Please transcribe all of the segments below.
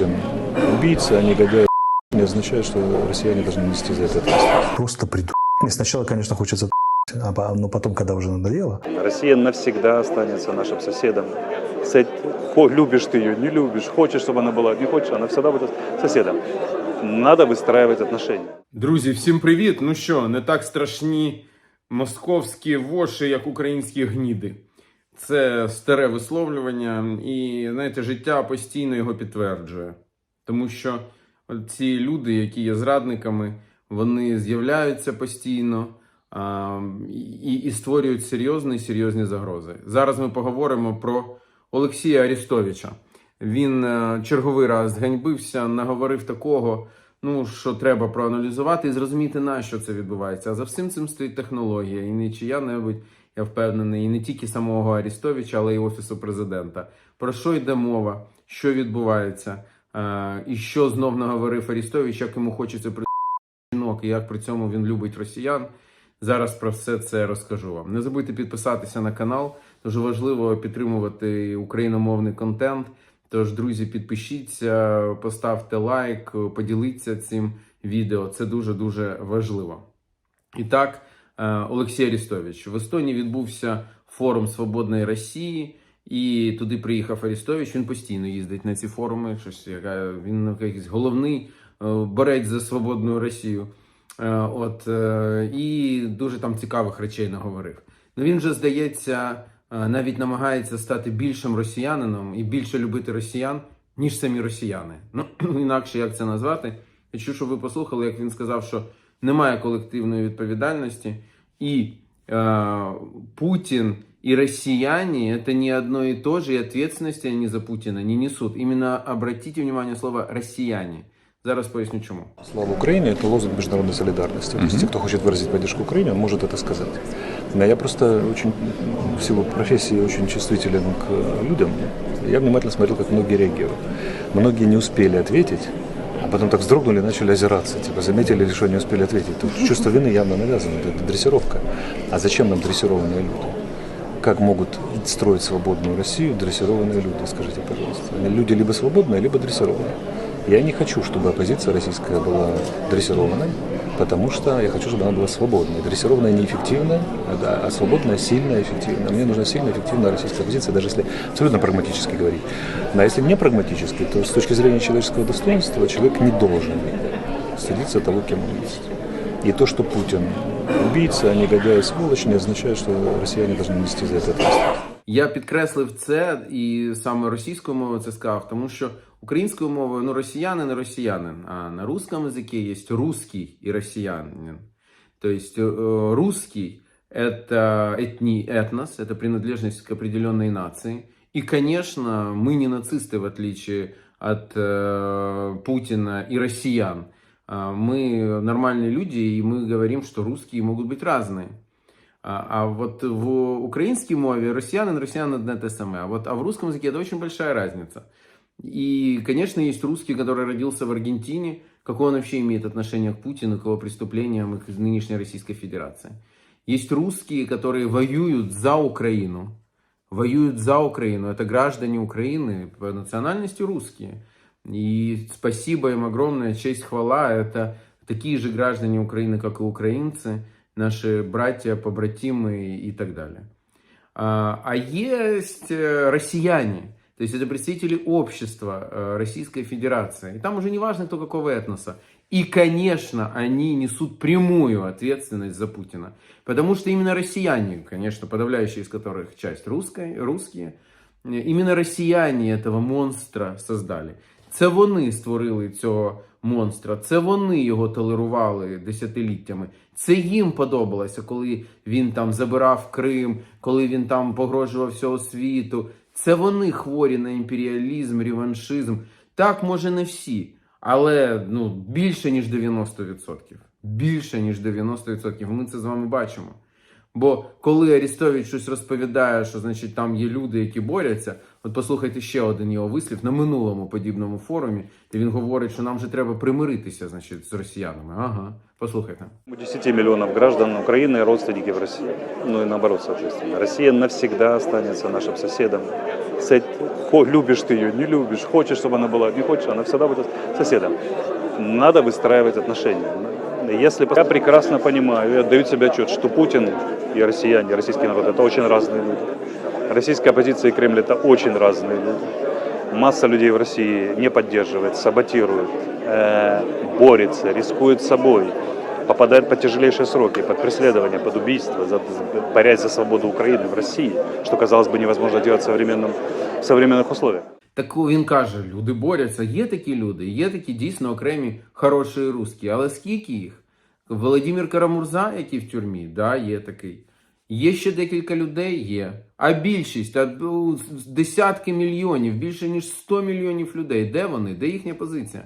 Путин убийца, негодяй, не означает, что россияне должны нести за это ответственность. Просто приду. Мне сначала, конечно, хочется а по- но потом, когда уже надоело, Россия навсегда останется нашим соседом. С- хо- Любишь ты ее, не любишь, хочешь, чтобы она была, не хочешь, она всегда будет соседом. Надо выстраивать отношения. Друзі, всім привіт! Ну що, не так страшні московські воші, як українські гніди. Це старе висловлювання, і знаєте, життя постійно його підтверджує. Тому що ці люди, які є зрадниками, вони з'являються постійно а, і, і створюють серйозні серйозні загрози. Зараз ми поговоримо про Олексія Арістовича. Він е, черговий раз ганьбився, наговорив такого, ну що треба проаналізувати і зрозуміти, на що це відбувається. А за всім цим стоїть технологія, і не чия-небудь, я впевнений, і не тільки самого Арістовича, але й офісу президента. Про що йде мова, що відбувається, е, і що знов наговорив Арістович, як йому хочеться при жінок, і як при цьому він любить росіян. Зараз про все це розкажу вам. Не забудьте підписатися на канал. Дуже важливо підтримувати україномовний контент. Тож, друзі, підпишіться, поставте лайк, поділіться цим відео. Це дуже дуже важливо. І так, Олексій Арістович. В Естонії відбувся форум Свободної Росії, і туди приїхав Арістович. Він постійно їздить на ці форуми. Щось яка він якийсь головний е, борець за свободну Росію. Е, От е, і дуже там цікавих речей наговорив. Ну він же здається, е, навіть намагається стати більшим росіянином і більше любити росіян, ніж самі росіяни. Ну інакше як це назвати? Хочу, щоб ви послухали, як він сказав, що немає колективної відповідальності, і э, Путин и россияне это не одно и то же, и ответственности они за Путина не несут. Именно обратите внимание слово «россияне». Зараз поясню чому. Слава Украине – это лозунг международной солидарности. То есть, те, кто хочет выразить поддержку Украине, он может это сказать. Но я просто очень, в силу профессии, очень чувствителен к людям. Я внимательно смотрел, как многие реагируют. Многие не успели ответить, а потом так вздрогнули и начали озираться. Типа заметили ли, что не успели ответить. Тут чувство вины явно навязано, это дрессировка. А зачем нам дрессированные люди? Как могут строить свободную Россию дрессированные люди, скажите, пожалуйста? Они Люди либо свободные, либо дрессированные. Я не хочу, чтобы оппозиция российская была дрессированной, потому что я хочу, чтобы она была свободной. Дрессированная неэффективная, а, да, а свободная сильная, эффективная. Мне нужна сильная, эффективная российская оппозиция, даже если абсолютно прагматически говорить. Но если не прагматически, то с точки зрения человеческого достоинства человек не должен стыдиться того, кем он есть. И то, что Путин убийца, негодяй и сволочь, не означает, что россияне должны нести за это ответственность. Я підкреслив це і саме російською мовою це сказав, тому що українською мовою ну росіянин і росіянин, а на русском языке є русский і росіянин. Тобто э, русский это этни, этнос, это принадлежность к определенной нации. И, конечно, мы не нацисты, в отличие от э, Путина и россиян. А, Мы нормальные люди, и мы говорим, что русские могут быть разные. А, а вот в украинской мове россиянин, россиянин одно те самое. А вот а в русском языке это очень большая разница. И, конечно, есть русский, который родился в Аргентине. Какое он вообще имеет отношение к Путину, к его преступлениям и к нынешней Российской Федерации? Есть русские, которые воюют за Украину. Воюют за Украину. Это граждане Украины, по национальности русские. И спасибо им огромное, честь, хвала. Это такие же граждане Украины, как и украинцы, наши братья, побратимы и так далее. А, а есть э, россияне, то есть это представители общества э, Российской Федерации. И там уже не важно, кто какого этноса. И, конечно, они несут прямую ответственность за Путина. Потому что именно россияне, конечно, подавляющая из которых часть русская, русские, э, именно россияне этого монстра создали. Це вони створили цього монстра, це вони його толерували десятиліттями. Це їм подобалося, коли він там забирав Крим, коли він там погрожував всього світу. Це вони хворі на імперіалізм, реваншизм. Так, може, не всі, але ну, більше ніж 90%. Більше ніж 90%. Ми це з вами бачимо. Бо коли Арістович щось розповідає, що значить там є люди, які борються, от послухайте ще один його вислів на минулому подібному форумі, де він говорить, що нам же треба примиритися, значить, з росіянами. Ага, послухайте. У 10 миллионов граждан Украины родственники в России. Ну и наоборот, соответственно. Россия навсегда останется нашим соседом. Любишь ты ее, не любишь, хочешь, чтобы она была, не хочешь, она всегда будет соседом. Надо выстраивать отношения. Если я прекрасно понимаю и отдаю себе отчет, что Путин и россияне, российский народ это очень разные люди. Российская оппозиция и Кремль это очень разные люди. Масса людей в России не поддерживает, саботирует, э, борется, рискует собой, попадает под тяжелейшие сроки, под преследование, под убийство, за- за- борясь за свободу Украины в России, что, казалось бы, невозможно делать в, современном, в современных условиях. Так він каже: люди борються. Є такі люди, є такі дійсно окремі хороші русські. Але скільки їх? Володимир Карамурза, який в тюрмі, да, є такий. Є ще декілька людей, є. А більшість, а ну, десятки мільйонів, більше ніж 100 мільйонів людей. Де вони? Де їхня позиція?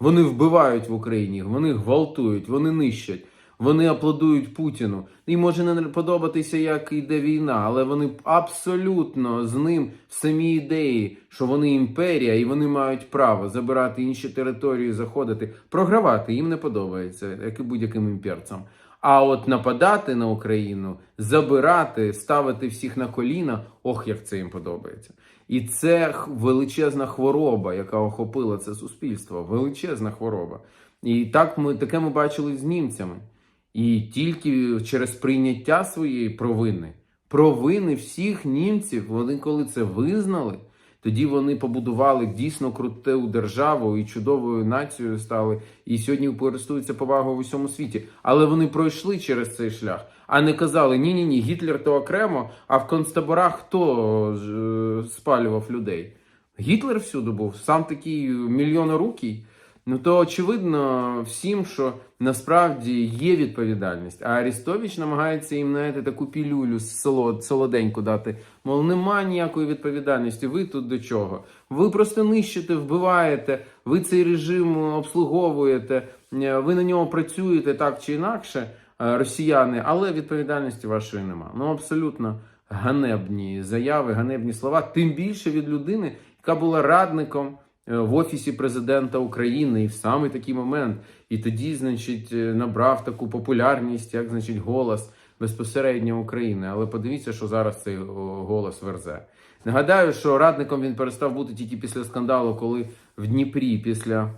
Вони вбивають в Україні, вони гвалтують, вони нищать, вони аплодують Путіну. І може не подобатися, як йде війна, але вони абсолютно з ним в самій ідеї, що вони імперія і вони мають право забирати інші території, заходити, програвати їм не подобається, як і будь-яким імперцям. А от нападати на Україну, забирати, ставити всіх на коліна, ох, як це їм подобається. І це величезна хвороба, яка охопила це суспільство. Величезна хвороба. І так ми таке ми бачили з німцями. І тільки через прийняття своєї провини, провини всіх німців, вони коли це визнали, тоді вони побудували дійсно круту державу і чудовою нацією стали. І сьогодні користуються повагою в усьому світі. Але вони пройшли через цей шлях, а не казали: ні, ні, ні, Гітлер то окремо, а в концтаборах хто ж, спалював людей? Гітлер всюди був, сам такий мільйонорукий. Ну то очевидно всім, що насправді є відповідальність. А Арістович намагається їм знаєте, таку пілюлю солод, солоденьку дати. Мов нема ніякої відповідальності. Ви тут до чого? Ви просто нищите, вбиваєте, ви цей режим обслуговуєте, е, ви на нього працюєте так чи інакше, е, росіяни, але відповідальності вашої нема. Ну абсолютно ганебні заяви, ганебні слова. Тим більше від людини, яка була радником в офісі президента України і в саме такий момент. І тоді, значить, е, набрав таку популярність, як значить, голос безпосередньо України. Але подивіться, що зараз цей голос верзе. Нагадаю, що радником він перестав бути тільки після скандалу, коли в Дніпрі після е,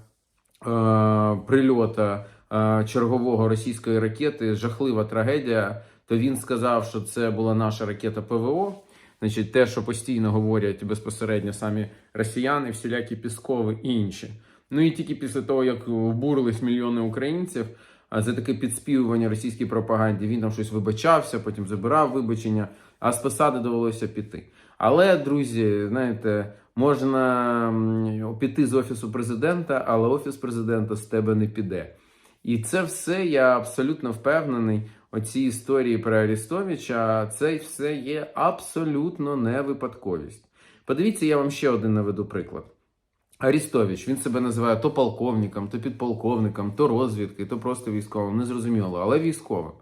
прильота е, чергового російської ракети жахлива трагедія. То він сказав, що це була наша ракета ПВО. Значить, те, що постійно говорять безпосередньо самі росіяни, всілякі Піскови і інші. Ну і тільки після того, як вбурились мільйони українців, а за таке підспівування російській пропаганді, він там щось вибачався, потім забирав вибачення, а з посади довелося піти. Але, друзі, знаєте, можна піти з офісу президента, але офіс президента з тебе не піде. І це все я абсолютно впевнений. Оці історії про Арістовича, це все є абсолютно не випадковість. Подивіться, я вам ще один наведу приклад. Арістович, він себе називає то полковником, то підполковником, то розвідки, то просто військовим. Незрозуміло, але військовим.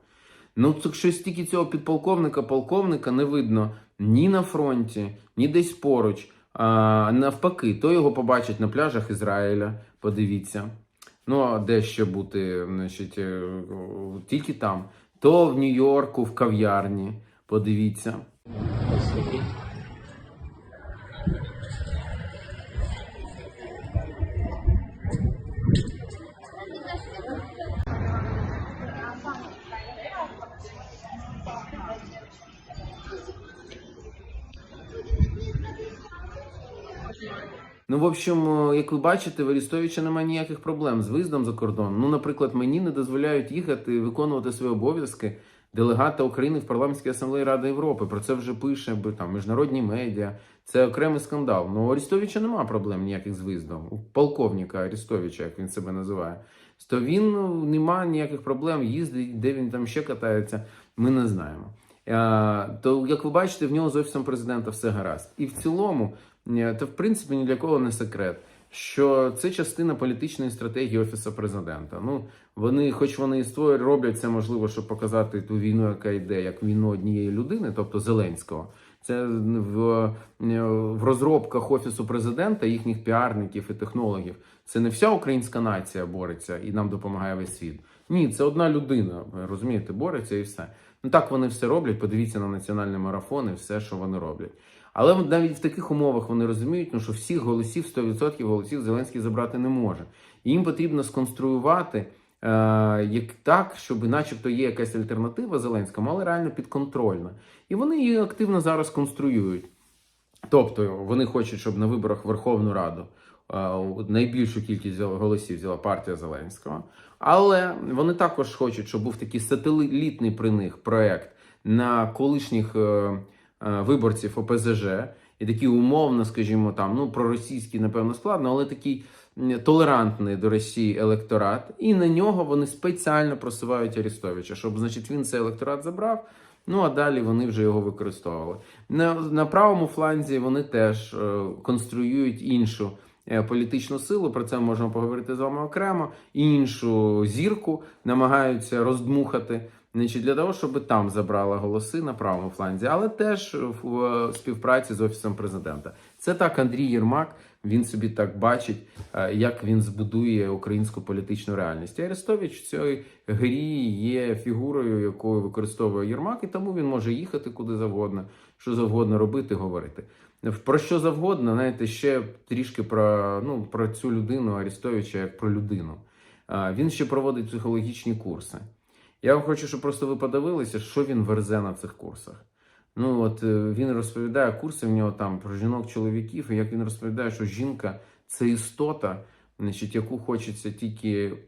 Ну, так що стільки цього підполковника, полковника не видно ні на фронті, ні десь поруч. А, навпаки, то його побачать на пляжах Ізраїля. Подивіться. Ну, де ще бути, значить, е, тільки там. То в Нью-Йорку, в кав'ярні. Подивіться. Ну, в общем, е, як ви бачите, в Арістовича немає ніяких проблем з виїздом за кордон. Ну, наприклад, мені не дозволяють їхати виконувати свої обов'язки делегата України в парламентській асамблеї Ради Європи. Про це вже пише там міжнародні медіа. Це окремий скандал. Ну, у Арістовича немає проблем ніяких з виїздом. У полковника Арістовича, як він себе називає. То він ну, немає ніяких проблем, їздить, де він там ще катається, ми не знаємо. Е, То, як ви бачите, в нього з офісом президента все гаразд. І в цілому, то в принципі ні для кого не секрет, що це частина політичної стратегії офісу президента. Ну вони, хоч вони і створюють, роблять це можливо, щоб показати ту війну, яка йде, як війну однієї людини, тобто Зеленського. Це в, в розробках офісу президента, їхніх піарників і технологів. Це не вся українська нація бореться і нам допомагає весь світ. Ні, це одна людина. Розумієте, бореться і все. Ну так вони все роблять. Подивіться на національні марафони, все, що вони роблять. Але навіть в таких умовах вони розуміють, ну, що всіх голосів, 100% голосів Зеленський забрати не може. Їм потрібно сконструювати е, як так, щоб, начебто, є якась альтернатива Зеленському, але реально підконтрольна. І вони її активно зараз конструюють. Тобто вони хочуть, щоб на виборах Верховну Раду е, найбільшу кількість голосів взяла партія Зеленського. Але вони також хочуть, щоб був такий сателітний при них проект на колишніх е, виборців ОПЗЖ, і такий умовно, скажімо, там ну проросійський, напевно, складно, але такий толерантний до Росії електорат. І на нього вони спеціально просувають Арестовича, щоб, значить, він цей електорат забрав. Ну а далі вони вже його використовували. На, на правому фланзі вони теж е, конструюють іншу е, політичну силу. Про це можемо поговорити з вами окремо. Іншу зірку намагаються роздмухати. Значить, для того, щоб там забрала голоси на правому фланзі, але теж в е, співпраці з офісом президента. Це так Андрій Єрмак. Він собі так бачить, е, як він збудує українську політичну реальність. І Арестович в цій грі є фігурою, якою використовує Єрмак, і тому він може їхати куди завгодно, що завгодно робити, говорити. Про що завгодно, знаєте, ще трішки про, ну, про цю людину Арестовича як про людину. Він ще проводить психологічні курси. Я вам хочу, щоб просто ви подивилися, що він верзе на цих курсах. Ну от е, він розповідає курси в нього там про жінок-чоловіків, і як він розповідає, що жінка це істота, значить, яку хочеться тільки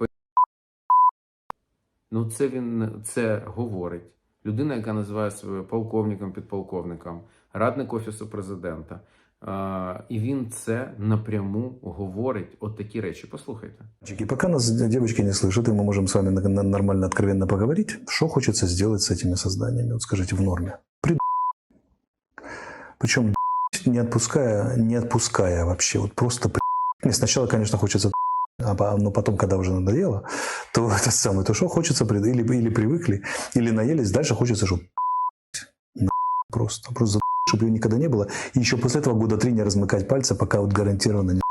Ну, це він це говорить. Людина, яка називає себе полковником, підполковником, радник офісу президента. А, і він це напряму говорить. От такі речі. Послухайте. И пока нас девочки не слышат, и мы можем с вами на- на- нормально, откровенно поговорить, что хочется сделать с этими созданиями? Вот скажите, в норме. При... Причем не отпуская, не отпуская вообще, вот просто при... Не, сначала, конечно, хочется а по- но потом, когда уже надоело, то это самое, то что хочется, при- или, или привыкли, или наелись, дальше хочется, чтобы просто, просто чтобы ее никогда не было, и еще после этого года три не размыкать пальцы, пока вот гарантированно не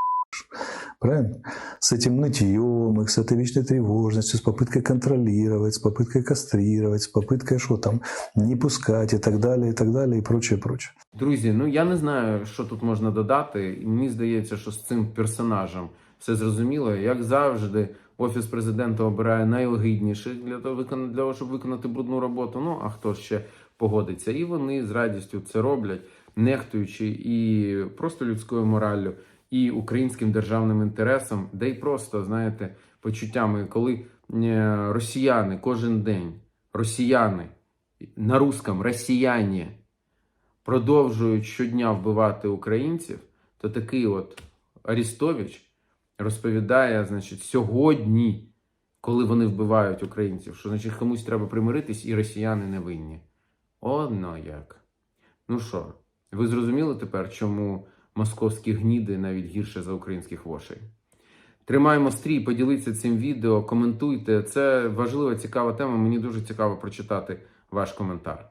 Правильно? С этим нытьем, их с этой вечной тревожностью, с попыткой контролировать, с попыткой кастрировать, с попыткой что там, не пускать и так далее, и так далее, и прочее, прочее. Друзі, ну я не знаю, що тут можна додати. Мені здається, що з цим персонажем все зрозуміло. Як завжди, офіс президента обирає найогидніших для того, виконати, для того, щоб виконати брудну роботу. Ну а хто ще погодиться? І вони з радістю це роблять, нехтуючи і просто людською мораллю, і українським державним інтересом, де й просто знаєте почуттями, коли е, росіяни кожен день, росіяни на русском росіяні продовжують щодня вбивати українців, то такий от Арістович розповідає, значить, сьогодні, коли вони вбивають українців, що значить комусь треба примиритись, і росіяни не винні. Одно як. Ну що, ви зрозуміли тепер, чому московські гніди навіть гірше за українських вошей? Тримаємо стрій, поділіться цим відео, коментуйте. Це важлива, цікава тема. Мені дуже цікаво прочитати ваш коментар.